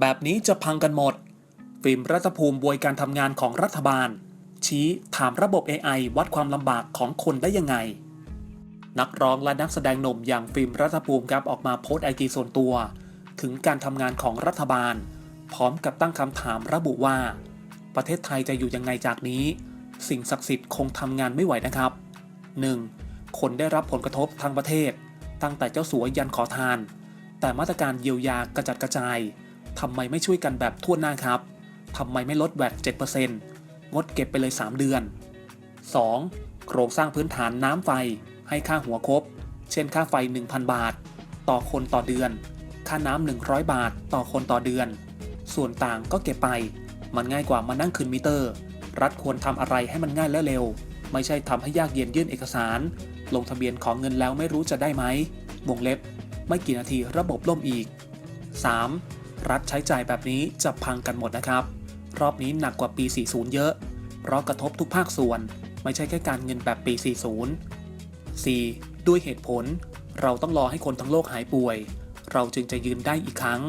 แบบนี้จะพังกันหมด ฟิล์มรัฐภูมิบวยการทำงานของรัฐบาล ชี้ถามระบบ AI วัดความลำบากของคนได้ยังไง นักร้องและนักแสดงหนุ่มอย่างฟิล์มรัฐภูมิครับออกมาโพสต์ไอจีส่วนตัว ถึงการทำงานของรัฐบาล พร้อมกับตั้งคำถามระบุว่า ประเทศไทยจะอยู่ยังไงจากนี้ สิ่งศักดิ์สิทธิ์คงทำงานไม่ไหวนะครับ 1. คนได้รับผลกระทบทั้งประเทศ ตั้งแต่เจ้าสัวยันขอทาน แต่มาตรการเยียวยากระจัดกระจาย ทำไมไม่ช่วยกันแบบทั่วหน้าครับทำไมไม่ลดแวด7%งดเก็บไปเลย 3 เดือน 2. โครงสร้างพื้นฐานน้ำไฟ ให้ค่าหัวครบ เช่นค่าไฟ 1,000 บาท ต่อคนต่อเดือน ค่าน้ำ100 บาท ต่อคนต่อเดือน ส่วนต่างก็เก็บไป มันง่ายกว่ามานั่งคืนมิเตอร์ รัฐควรทำอะไรให้มันง่ายและเร็ว ไม่ใช่ทำให้ยากเย็นยื่นเอกสาร ลงทะเบียนของเงินแล้วไม่รู้จะได้ไหมวงเล็บ ไม่กี่นาทีระบบล่มอีก 3. รัฐใช้จ่ายแบบนี้จะพังกันหมดนะครับ รอบนี้หนักกว่าปี 40 เยอะ เพราะกระทบทุกภาคส่วน ไม่ใช่แค่การเงินแบบปี 40 4. ด้วยเหตุผล เราต้องรอให้คนทั้งโลกหายป่วย เราจึงจะยืนได้อีกครั้ง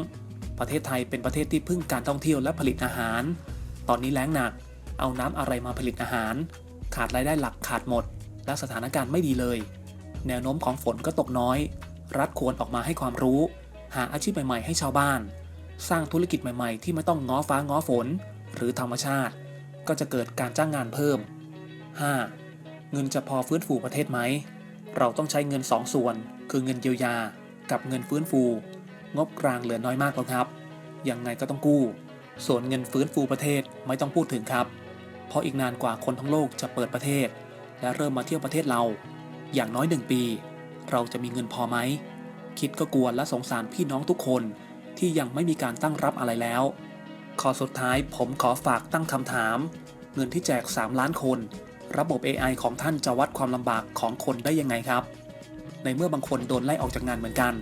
ประเทศไทยเป็นประเทศที่พึ่งการท่องเที่ยวและผลิตอาหาร ตอนนี้แล้งหนัก เอาน้ำอะไรมาผลิตอาหาร ขาดรายได้หลักขาดหมด และสถานการณ์ไม่ดีเลย แนวโน้มของฝนก็ตกน้อย รัฐควรออกมาให้ความรู้ หาอาชีพใหม่ๆให้ชาวบ้าน สร้างธุรกิจใหม่ๆ ที่ไม่ต้องง้อฟ้าง้อฝน หรือธรรมชาติ ก็จะเกิดการจ้างงานเพิ่ม 5. เงินจะพอฟื้นฟูประเทศไหม เราต้องใช้เงิน 2 ส่วน คือเงินเยียวยา กับเงินฟื้นฟู งบกลางเหลือน้อยมากแล้วครับ ยังไงก็ต้องกู้ ส่วนเงินฟื้นฟูประเทศไม่ต้องพูดถึงครับ เพราะอีกนานกว่าคนทั้งโลกจะเปิดประเทศ และเริ่มมาเที่ยวประเทศเรา อย่างน้อยหนึ่งปี เราจะมีเงินพอไหม คิดก็กลัวและสงสารพี่น้องทุกคน ที่ยังไม่มีการตั้งรับอะไรแล้วข้อสุดท้ายผมขอฝากตั้งคำถาม เงินที่แจก 3 ล้านคน ระบบ AI ของท่านจะวัดความลำบากของคนได้ยังไงครับ ในเมื่อบางคนโดนไล่ออกจากงานเหมือนกัน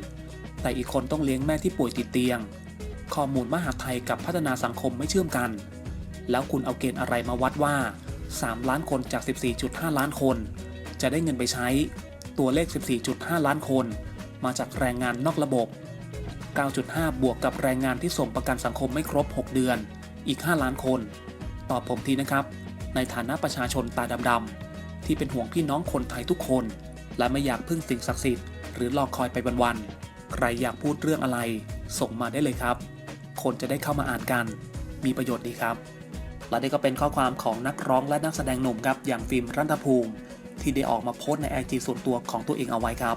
แต่อีกคนต้องเลี้ยงแม่ที่ป่วยติดเตียง ข้อมูลมหาไทยกับพัฒนาสังคมไม่เชื่อมกัน แล้วคุณเอาเกณฑ์อะไรมาวัดว่า 3 ล้านคนจาก 14.5 ล้านคน จะได้เงินไปใช้ ตัวเลข 14.5 ล้านคน มาจากแรงงานนอกระบบ 9.5 บวกกับแรงงานที่ส่งประกันสังคมไม่ครบ 6 เดือน อีก 5 ล้านคน ตอบผมทีนะครับ ในฐานะประชาชนตาดำๆที่เป็นห่วงพี่น้องคนไทยทุกคน และไม่อยากพึ่งสิ่งศักดิ์สิทธิ์หรือรอคอยไปวันๆ ใครอยากพูดเรื่องอะไร ส่งมาได้เลยครับ คนจะได้เข้ามาอ่านกัน มีประโยชน์ดีครับ และนี่ก็เป็นข้อความของนักร้องและนักแสดงหนุ่มครับอย่างฟิล์มรัตภูมิ ที่ได้ออกมาโพสต์ในไอจีส่วนตัวของตัวเองเอาไว้ครับ